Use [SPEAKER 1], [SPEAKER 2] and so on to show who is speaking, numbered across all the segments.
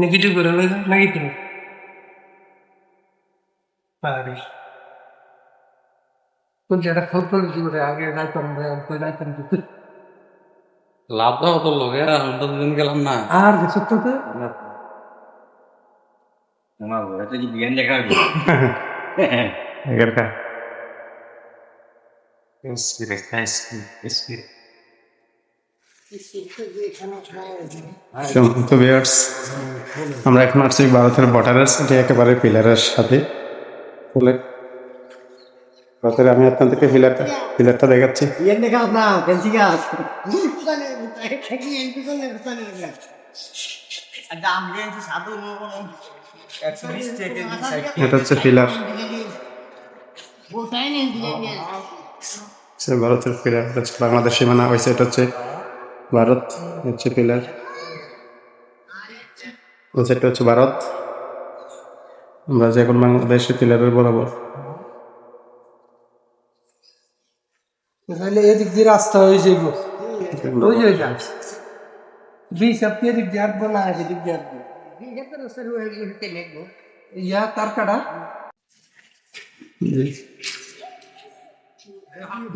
[SPEAKER 1] Negative করে negative পারিস কোন জায়গা ফোন করে জীবনে আগে যাইতাম যাইতাম
[SPEAKER 2] লাভ দাও তো লোক আমরা দুজন গেলাম না।
[SPEAKER 1] আর সত্য তো?
[SPEAKER 2] আমার এটা কি বিজ্ঞান দেখা হবে
[SPEAKER 3] এখানকার সম্মানিত ভিউয়ার্স আমরা এখন আসছি ভারতের বর্ডারের সাথে একেবারে পিলারের সাথে। ফুলে ভারতের আমি আপনাদেরকে পিলারটা পিলারটা দেখাচ্ছি. এটা হচ্ছে পিলার। ভারতের পিলার বাংলাদেশ সীমানা হয়েছে এটা হচ্ছে ভারত হচ্ছে পিলার। এটা হচ্ছে ভারত। আমরা যে এখন বাংলাদেশের পিলারের বরাবর।
[SPEAKER 1] তাহলে এদিক দিয়ে রাস্তা হয়ে যাইব। ওই যে এদিক দিয়ে আসব না এদিক দিয়ে আসব ইয়া তার কাটা?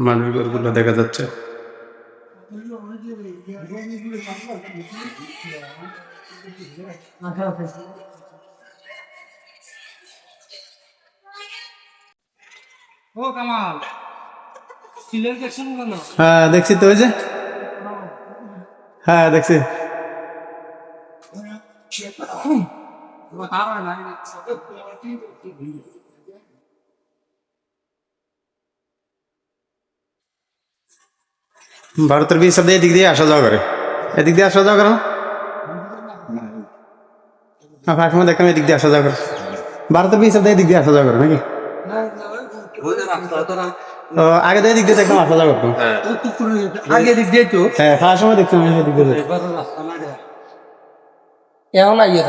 [SPEAKER 3] মানুষগুলো দেখা যাচ্ছে।
[SPEAKER 1] ও কামাল সিলের দেখছেন কেন?
[SPEAKER 3] হ্যাঁ দেখছি তো ওই যে। হ্যাঁ দেখছি। ভারতের বিশ শব্দ এদিক দিয়ে আসা যাওয়া করে। এদিক দিয়ে আসা যাওয়া করো। হ্যাঁ সময় দেখলাম এদিক দিয়ে আসা যাওয়া করে। ভারতের বিশ শব্দ এদিক দিয়ে আসা যাওয়া করে নাকি? আগে তো এদিক দিয়ে দেখলাম আসা যাওয়া করতো।
[SPEAKER 1] আগে এদিক দিয়ে তো
[SPEAKER 3] হ্যাঁ খাওয়ার সময় দেখছিলাম এদিক দিয়ে
[SPEAKER 1] এখন আইয়ে